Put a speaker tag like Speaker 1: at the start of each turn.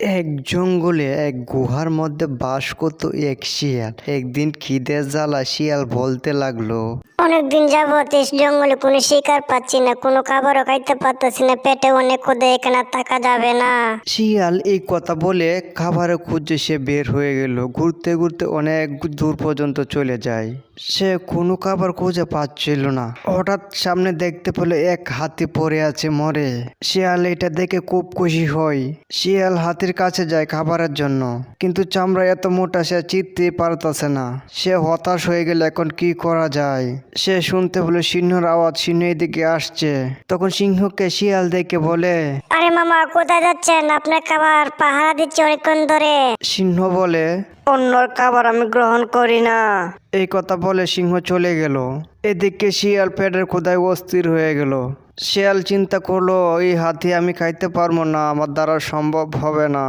Speaker 1: এক জঙ্গলে এক গুহার মধ্যে বাস করতো এক শিয়াল। একদিন খিদে জ্বালা শিয়াল বলতে লাগল
Speaker 2: অনেকদিন যাবত এই জঙ্গলে কোনো শিকার পাচ্ছি না কোনো খাবারও খাইতে পারতেছি না পেটে অনেক ক্ষুদে এখানে থাকা যাবে না।
Speaker 1: শিয়াল এই কথা বলে খাবারের খুঁজে সে বের হয়ে গেল। ঘুরতে ঘুরতে অনেক দূর পর্যন্ত চলে যায়। সে কোনো খাবার খুঁজে পাচ্ছিল না। হঠাৎ সামনে দেখতে পেল এক হাতি পড়ে আছে মরে। শিয়াল এটা দেখে খুব খুশি হয়। শিয়াল হাতির কাছে যায় খাবারের জন্য। কিন্তু চামড়া এত মোটা সে চিনতে পারতাছে না। সে হতাশ হয়ে গেলে এখন কি করা যায়? সে শুনতে পেল সিংহর আওয়াজ সিংহ এদিকে আসছে। তখন সিংহকে শিয়াল দেখে বলে
Speaker 2: আরে মামা কোথায় যাচ্ছেন? আপনার খাবার পাহারা দিচ্ছে অনেকক্ষণ ধরে।
Speaker 1: সিংহ বলে
Speaker 3: অন্যর খাবার আমি গ্রহণ করি না।
Speaker 1: এই কথা বলে সিংহ চলে গেল। এদিকে শিয়াল পেটের ক্ষুদায় অস্থির হয়ে গেল। শিয়াল চিন্তা করল, এই হাতি আমি খাইতে পারব না, আমার দ্বারা সম্ভব হবে না।